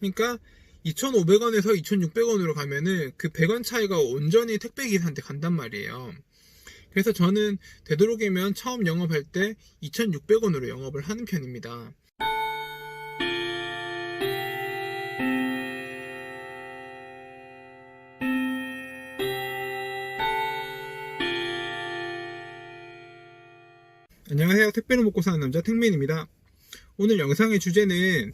그러니까 2,500원에서 2,600원으로 가면은 그 100원 차이가 온전히 택배 기사한테 간단 말이에요. 그래서 저는 되도록이면 처음 영업할 때 2,600원으로 영업을 하는 편입니다. 안녕하세요. 택배를 먹고 사는 남자 택맨입니다. 오늘 영상의 주제는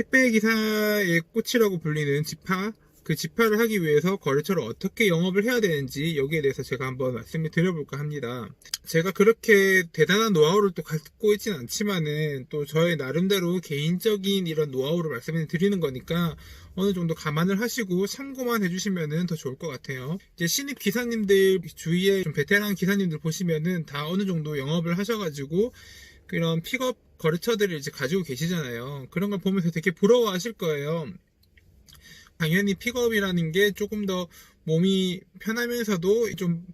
택배 기사의 꽃이라고 불리는 지파, 그 지파를 하기 위해서 거래처를 어떻게 영업을 해야 되는지 여기에 대해서 제가 한번 말씀을 드려볼까 합니다. 제가 그렇게 대단한 노하우를 또 갖고 있진 않지만은 또 저의 나름대로 개인적인 이런 노하우를 말씀을 드리는 거니까 어느 정도 감안을 하시고 참고만 해주시면은 더 좋을 것 같아요. 이제 신입 기사님들 주위에 좀 베테랑 기사님들 보시면은 다 어느 정도 영업을 하셔가지고 그런 픽업 거래처들을 이제 가지고 계시잖아요. 그런 걸 보면서 되게 부러워하실 거예요. 당연히 픽업이라는 게 조금 더 몸이 편하면서도 좀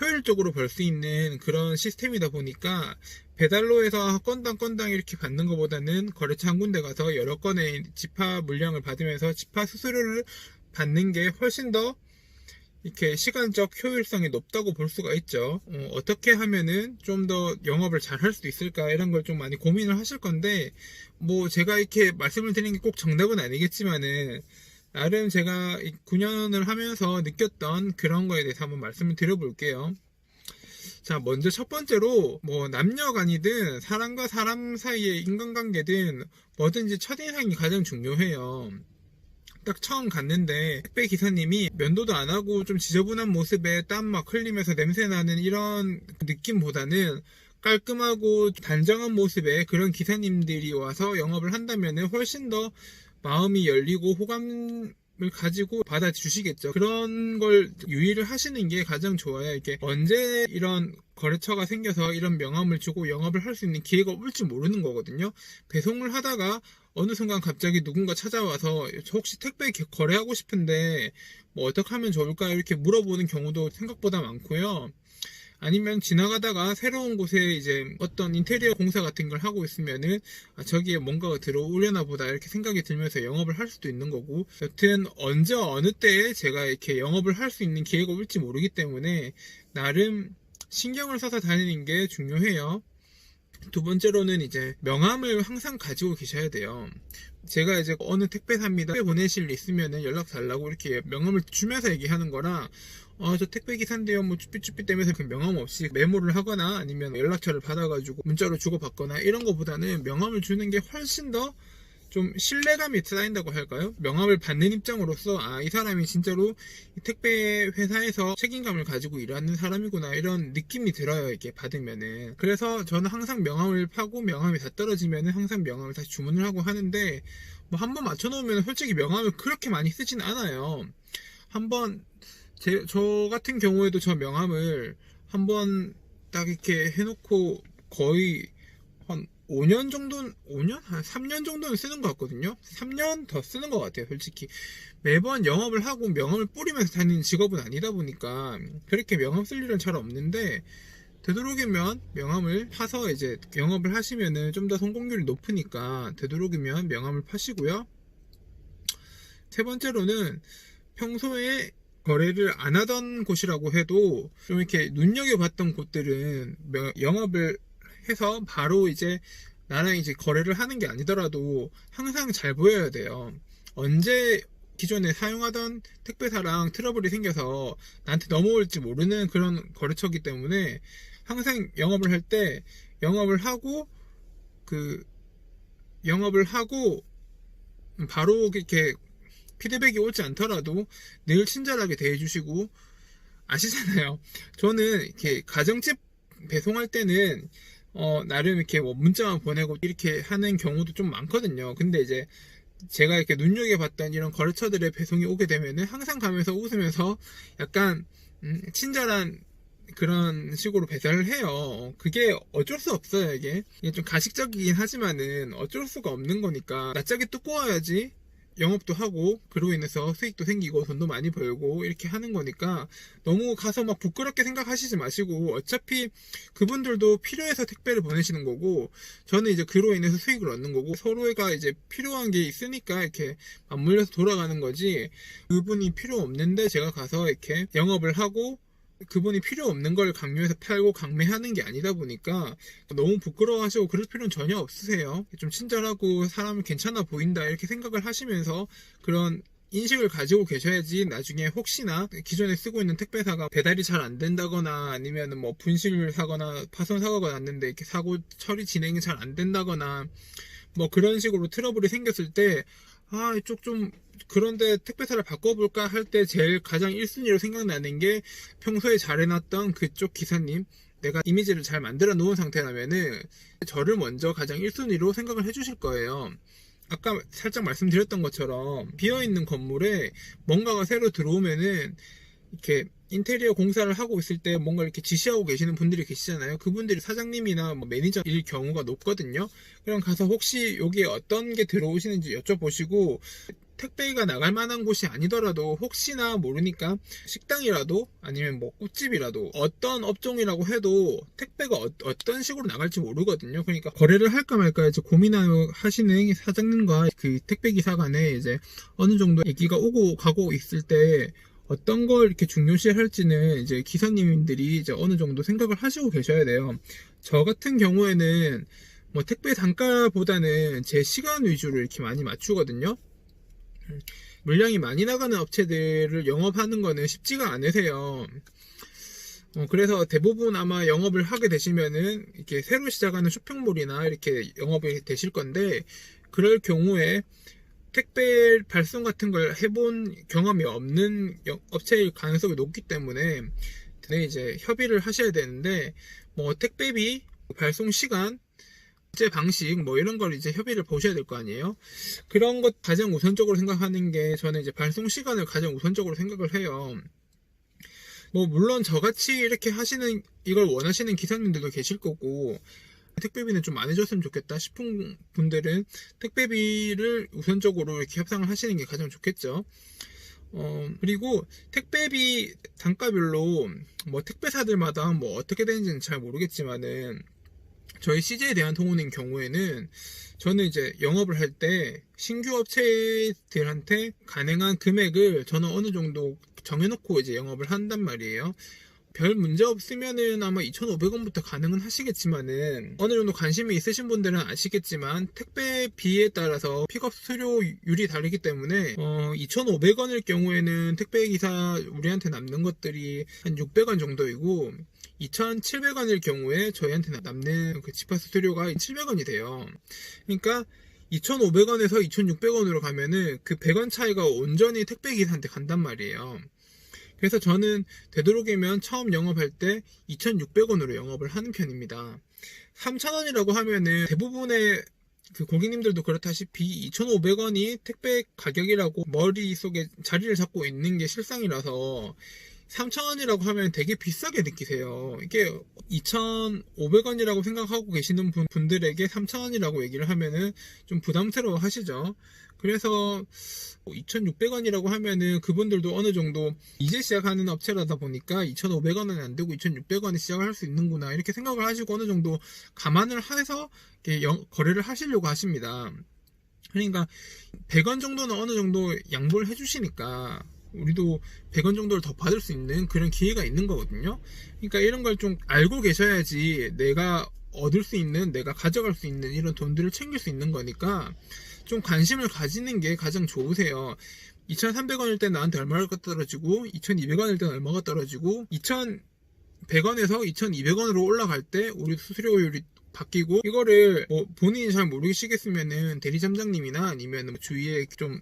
효율적으로 벌 수 있는 그런 시스템이다 보니까 배달로 해서 건당 건당 이렇게 받는 것보다는 거래처 한 군데 가서 여러 건의 지파 물량을 받으면서 지파 수수료를 받는 게 훨씬 더 이렇게 시간적 효율성이 높다고 볼 수가 있죠. 어, 떻게 하면은 좀 더 영업을 잘 할 수 있을까 이런 걸 좀 많이 고민을 하실 건데 뭐 제가 이렇게 말씀을 드리는 게 꼭 정답은 아니겠지만은 나름 제가 9년을 하면서 느꼈던 그런 거에 대해서 한번 말씀을 드려볼게요. 자, 먼저 첫 번째로 뭐 남녀 간이든 사람과 사람 사이의 인간관계든 뭐든지 첫인상이 가장 중요해요. 딱 처음 갔는데 택배 기사님이 면도도 안 하고 좀 지저분한 모습에 땀 막 흘리면서 냄새 나는 이런 느낌보다는 깔끔하고 단정한 모습의 그런 기사님들이 와서 영업을 한다면 훨씬 더 마음이 열리고 호감을 가지고 받아주시겠죠. 그런 걸 유의를 하시는 게 가장 좋아요. 이게 언제 이런 거래처가 생겨서 이런 명함을 주고 영업을 할 수 있는 기회가 올지 모르는 거거든요. 배송을 하다가 어느 순간 갑자기 누군가 찾아와서 저 혹시 택배 개- 거래하고 싶은데 뭐 어떻게 하면 좋을까 이렇게 물어보는 경우도 생각보다 많고요. 아니면 지나가다가 새로운 곳에 이제 어떤 인테리어 공사 같은 걸 하고 있으면은 아, 저기에 뭔가가 들어오려나 보다 이렇게 생각이 들면서 영업을 할 수도 있는 거고 여튼 언제 어느 때에 제가 이렇게 영업을 할 수 있는 기회가 올지 모르기 때문에 나름 신경을 써서 다니는 게 중요해요. 두 번째로는 이제 명함을 항상 가지고 계셔야 돼요. 제가 이제 어느 택배사입니다. 택배 보내실 일 있으면은 연락 달라고 이렇게 명함을 주면서 얘기하는 거랑 어, 저 택배 기사인데요. 뭐 쭈삐쭈삐 때면서 그 명함 없이 메모를 하거나 아니면 연락처를 받아가지고 문자로 주고받거나 이런 거보다는 명함을 주는 게 훨씬 더 좀 신뢰감이 쌓인다고 할까요? 명함을 받는 입장으로서 아, 이 사람이 진짜로 이 택배 회사에서 책임감을 가지고 일하는 사람이구나 이런 느낌이 들어요. 이게 받으면은. 그래서 저는 항상 명함을 파고 명함이 다 떨어지면은 항상 명함을 다시 주문을 하고 하는데 뭐 한 번 맞춰놓으면 솔직히 명함을 그렇게 많이 쓰진 않아요. 한번 제, 저 같은 경우에도 저 명함을 한번 딱 이렇게 해놓고 거의 한 5년 정도, 5년? 한 3년 정도는 쓰는 것 같거든요? 3년 더 쓰는 것 같아요, 솔직히. 매번 영업을 하고 명함을 뿌리면서 다니는 직업은 아니다 보니까 그렇게 명함 쓸 일은 잘 없는데 되도록이면 명함을 파서 이제 영업을 하시면은 좀 더 성공률이 높으니까 되도록이면 명함을 파시고요. 세 번째로는 평소에 거래를 안 하던 곳이라고 해도 좀 이렇게 눈여겨봤던 곳들은 명- 영업을 해서 바로 이제 나랑 이제 거래를 하는 게 아니더라도 항상 잘 보여야 돼요. 언제 기존에 사용하던 택배사랑 트러블이 생겨서 나한테 넘어올지 모르는 그런 거래처기 때문에 항상 영업을 할 때 영업을 하고 그 영업을 하고 바로 이렇게 피드백이 오지 않더라도 늘 친절하게 대해주시고 아시잖아요. 저는 이렇게 가정집 배송할 때는 어, 나름 이렇게 뭐 문자만 보내고 이렇게 하는 경우도 좀 많거든요. 근데 이제 제가 이렇게 눈여겨봤던 이런 거래처들의 배송이 오게 되면은 항상 가면서 웃으면서 약간 음, 친절한 그런 식으로 배달을 해요. 그게 어쩔 수 없어요, 이게. 이게 좀 가식적이긴 하지만은 어쩔 수가 없는 거니까 낯짝이 두꺼워야지 영업도 하고 그로 인해서 수익도 생기고 돈도 많이 벌고 이렇게 하는 거니까 너무 가서 막 부끄럽게 생각하시지 마시고 어차피 그분들도 필요해서 택배를 보내시는 거고 저는 이제 그로 인해서 수익을 얻는 거고 서로가 이제 필요한 게 있으니까 이렇게 맞물려서 돌아가는 거지 그분이 필요 없는데 제가 가서 이렇게 영업을 하고 그분이 필요 없는 걸 강요해서 팔고 강매하는 게 아니다 보니까 너무 부끄러워하시고 그럴 필요는 전혀 없으세요. 좀 친절하고 사람은 괜찮아 보인다 이렇게 생각을 하시면서 그런 인식을 가지고 계셔야지 나중에 혹시나 기존에 쓰고 있는 택배사가 배달이 잘 안 된다거나 아니면 뭐 분실 사거나 파손 사고가 났는데 이렇게 사고 처리 진행이 잘 안 된다거나 뭐 그런 식으로 트러블이 생겼을 때 아, 이쪽 좀, 그런데 택배사를 바꿔볼까 할 때 제일 가장 1순위로 생각나는 게 평소에 잘 해놨던 그쪽 기사님, 내가 이미지를 잘 만들어 놓은 상태라면은 저를 먼저 가장 1순위로 생각을 해주실 거예요. 아까 살짝 말씀드렸던 것처럼 비어있는 건물에 뭔가가 새로 들어오면은 이렇게 인테리어 공사를 하고 있을 때 뭔가 이렇게 지시하고 계시는 분들이 계시잖아요. 그분들이 사장님이나 뭐 매니저일 경우가 높거든요. 그럼 가서 혹시 여기에 어떤 게 들어오시는지 여쭤보시고 택배가 나갈 만한 곳이 아니더라도 혹시나 모르니까 식당이라도 아니면 뭐 꽃집이라도 어떤 업종이라고 해도 택배가 어, 떤 식으로 나갈지 모르거든요. 그러니까 거래를 할까 말까 이제 고민하시는 사장님과 그 택배 기사 간에 이제 어느 정도 얘기가 오고 가고 있을 때 어떤 걸 이렇게 중요시 할지는 이제 기사님들이 이제 어느 정도 생각을 하시고 계셔야 돼요. 저 같은 경우에는 뭐 택배 단가보다는 제 시간 위주로 이렇게 많이 맞추거든요. 음, 물량이 많이 나가는 업체들을 영업하는 거는 쉽지가 않으세요. 어, 그래서 대부분 아마 영업을 하게 되시면은 이렇게 새로 시작하는 쇼핑몰이나 이렇게 영업이 되실 건데 그럴 경우에 택배 발송 같은 걸 해본 경험이 없는 여- 업체일 가능성이 높기 때문에 네, 이제 협의를 하셔야 되는데 뭐 택배비, 발송 시간, 제 방식 뭐 이런 걸 이제 협의를 보셔야 될 거 아니에요. 그런 것 가장 우선적으로 생각하는 게 저는 이제 발송 시간을 가장 우선적으로 생각을 해요. 뭐 물론 저같이 이렇게 하시는 이걸 원하시는 기사님들도 계실 거고 택배비는 좀 많이 줬으면 좋겠다 싶은 분들은 택배비를 우선적으로 이렇게 협상을 하시는 게 가장 좋겠죠. 어, 그리고 택배비 단가별로 뭐 택배사들마다 뭐 어떻게 되는지는 잘 모르겠지만은 저희 CJ 대한통운인 경우에는 저는 이제 영업을 할 때 신규 업체들한테 가능한 금액을 저는 어느 정도 정해놓고 이제 영업을 한단 말이에요. 별 문제 없으면은 아마 2,500원부터 가능은 하시겠지만은 어느 정도 관심이 있으신 분들은 아시겠지만 택배비에 따라서 픽업 수료율이 다르기 때문에 어 2,500원일 경우에는 택배 기사 우리한테 남는 것들이 한 600원 정도이고 2,700원일 경우에 저희한테 남는 그 지파 수수료가 700원이 돼요. 그러니까 2,500원에서 2,600원으로 가면은 그 100원 차이가 온전히 택배 기사한테 간단 말이에요. 그래서 저는 되도록이면 처음 영업할 때 2,600원으로 영업을 하는 편입니다. 3,000원이라고 하면은 대부분의 그 고객님들도 그렇다시피 2,500원이 택배 가격이라고 머릿속에 자리를 잡고 있는 게 실상이라서 3,000원이라고 하면 되게 비싸게 느끼세요. 이게 2,500원이라고 생각하고 계시는 분, 분들에게 3,000원이라고 얘기를 하면은 좀 부담스러워 하시죠. 그래서 2,600원이라고 하면은 그분들도 어느 정도 이제 시작하는 업체라다 보니까 2,500원은 안 되고 2,600원에 시작을 할 수 있는구나 이렇게 생각을 하시고 어느 정도 감안을 해서 거래를 하시려고 하십니다. 그러니까 100원 정도는 어느 정도 양보를 해주시니까 우리도 100원 정도를 더 받을 수 있는 그런 기회가 있는 거거든요. 그러니까 이런 걸 좀 알고 계셔야지 내가 얻을 수 있는, 내가 가져갈 수 있는 이런 돈들을 챙길 수 있는 거니까 좀 관심을 가지는 게 가장 좋으세요. 2,300원일 때 나한테 얼마가 떨어지고 2,200원일 때는 얼마가 떨어지고 2,100원에서 2,200원으로 올라갈 때 우리 수수료율이 바뀌고 이거를 뭐 본인이 잘 모르시겠으면은 대리점장님이나 아니면 뭐 주위에 좀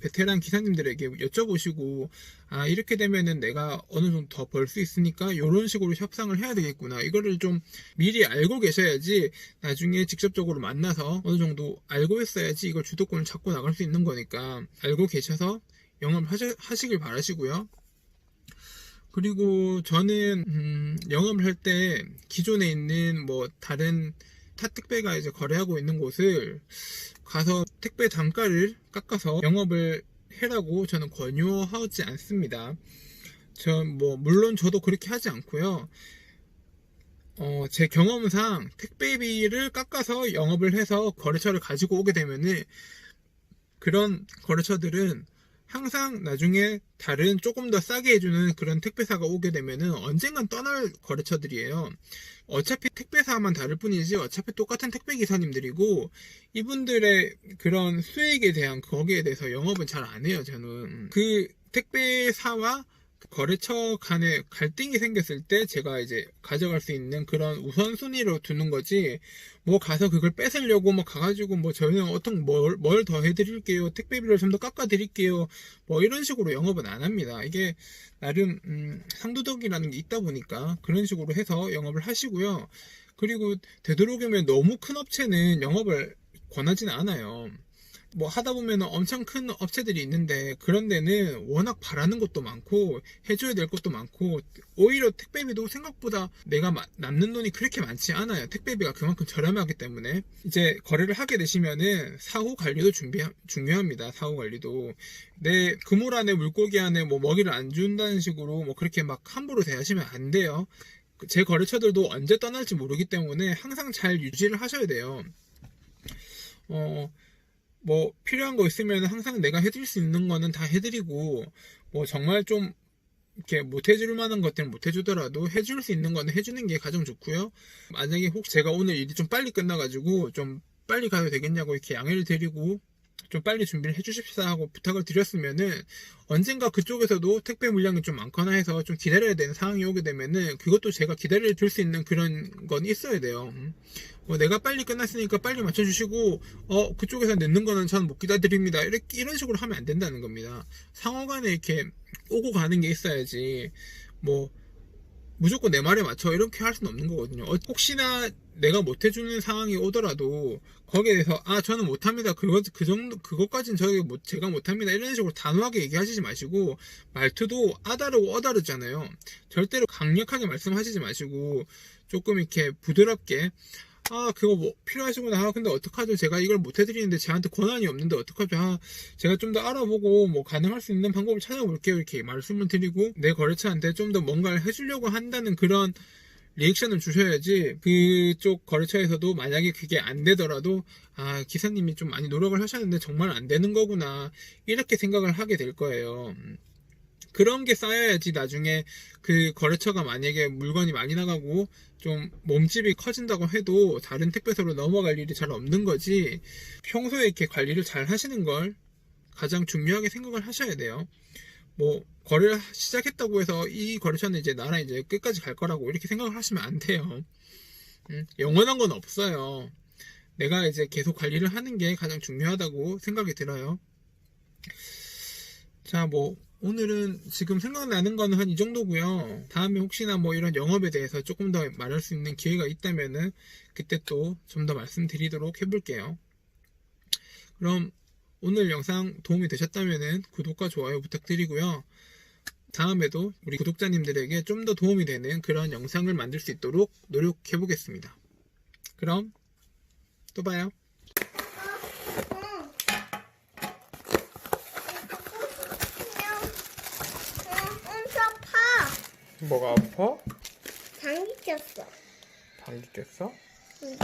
베테랑 기사님들에게 여쭤보시고 아 이렇게 되면은 내가 어느 정도 더 벌 수 있으니까 이런 식으로 협상을 해야 되겠구나. 이거를 좀 미리 알고 계셔야지 나중에 직접적으로 만나서 어느 정도 알고 있어야지 이걸 주도권을 잡고 나갈 수 있는 거니까 알고 계셔서 영업을 하시, 하시길 바라시고요. 그리고 저는 음, 영업을 할때 기존에 있는 뭐 다른 타 택배가 이제 거래하고 있는 곳을 가서 택배 단가를 깎아서 영업을 해라고 저는 권유하지 않습니다. 전 뭐 물론 저도 그렇게 하지 않고요. 어, 제 경험상 택배비를 깎아서 영업을 해서 거래처를 가지고 오게 되면은 그런 거래처들은 항상 나중에 다른 조금 더 싸게 해주는 그런 택배사가 오게 되면은 언젠간 떠날 거래처들이에요. 어차피 택배사만 다를 뿐이지 어차피 똑같은 택배 기사님들이고 이분들의 그런 수익에 대한 거기에 대해서 영업은 잘 안 해요. 저는 그 택배사와 거래처 간에 갈등이 생겼을 때 제가 이제 가져갈 수 있는 그런 우선순위로 두는 거지 뭐 가서 그걸 뺏으려고 뭐 가가지고 뭐 저희는 어떤 뭘 뭘 더 해드릴게요 택배비를 좀 더 깎아드릴게요 뭐 이런 식으로 영업은 안 합니다. 이게 나름 음, 상도덕이라는 게 있다 보니까 그런 식으로 해서 영업을 하시고요. 그리고 되도록이면 너무 큰 업체는 영업을 권하지는 않아요 뭐 하다 보면 엄청 큰 업체들이 있는데 그런 데는 워낙 바라는 것도 많고 해줘야 될 것도 많고 오히려 택배비도 생각보다 내가 마- 남는 돈이 그렇게 많지 않아요. 택배비가 그만큼 저렴하기 때문에. 이제 거래를 하게 되시면은 사후 관리도 준비 중요합니다. 사후 관리도. 내 그물 안에 물고기 안에 뭐 먹이를 안 준다는 식으로 뭐 그렇게 막 함부로 대하시면 안 돼요. 제 거래처들도 언제 떠날지 모르기 때문에 항상 잘 유지를 하셔야 돼요. 어 뭐 필요한 거 있으면 항상 내가 해드릴 수 있는 거는 다 해드리고 뭐 정말 좀 이렇게 못 해줄 만한 것들은 못 해주더라도 해줄 수 있는 거는 해주는 게 가장 좋고요. 만약에 혹 제가 오늘 일이 좀 빨리 끝나가지고 좀 빨리 가도 되겠냐고 이렇게 양해를 드리고 좀 빨리 준비를 해주십사 하고 부탁을 드렸으면은 언젠가 그쪽에서도 택배 물량이 좀 많거나 해서 좀 기다려야 되는 상황이 오게 되면은 그것도 제가 기다려 줄 수 있는 그런 건 있어야 돼요. 음. 뭐 내가 빨리 끝났으니까 빨리 맞춰주시고 어 그쪽에서 늦는 거는 저는 못 기다립니다. 이렇게 이런 식으로 하면 안 된다는 겁니다. 상호간에 이렇게 오고 가는 게 있어야지 뭐 무조건 내 말에 맞춰 이렇게 할 수는 없는 거거든요. 어, 혹시나 내가 못 해주는 상황이 오더라도 거기에 대해서 아 저는 못합니다. 그거 그 정도 그것까지는 저희 못 제가 못합니다. 이런 식으로 단호하게 얘기하시지 마시고 말투도 아다르고 어다르잖아요. 절대로 강력하게 말씀하시지 마시고 조금 이렇게 부드럽게 아 그거 뭐 필요하시구나 아 근데 어떡하죠? 제가 이걸 못 해드리는데 저한테 권한이 없는데 어떡하죠? 아 제가 좀 더 알아보고 뭐 가능할 수 있는 방법을 찾아볼게요. 이렇게 말씀을 드리고 내 거래처한테 좀 더 뭔가를 해주려고 한다는 그런 리액션을 주셔야지 그쪽 거래처에서도 만약에 그게 안 되더라도 아 기사님이 좀 많이 노력을 하셨는데 정말 안 되는 거구나. 이렇게 생각을 하게 될 거예요. 음. 그런 게 쌓여야지 나중에 그 거래처가 만약에 물건이 많이 나가고 좀 몸집이 커진다고 해도 다른 택배소로 넘어갈 일이 잘 없는 거지 평소에 이렇게 관리를 잘 하시는 걸 가장 중요하게 생각을 하셔야 돼요. 뭐 거래를 시작했다고 해서 이 거래처는 이제 나랑 이제 끝까지 갈 거라고 이렇게 생각을 하시면 안 돼요. 음, 영원한 건 없어요. 내가 이제 계속 관리를 하는 게 가장 중요하다고 생각이 들어요. 자, 뭐 오늘은 지금 생각나는 거는 한 이 정도고요. 다음에 혹시나 뭐 이런 영업에 대해서 조금 더 말할 수 있는 기회가 있다면은 그때 또 좀 더 말씀드리도록 해볼게요. 그럼 오늘 영상 도움이 되셨다면은 구독과 좋아요 부탁드리고요. 다음에도 우리 구독자님들에게 좀 더 도움이 되는 그런 영상을 만들 수 있도록 노력해 보겠습니다. 그럼 또 봐요. 엄청 파. 뭐가 아파? 당기 꼈어. 방귀 꼈어? 응.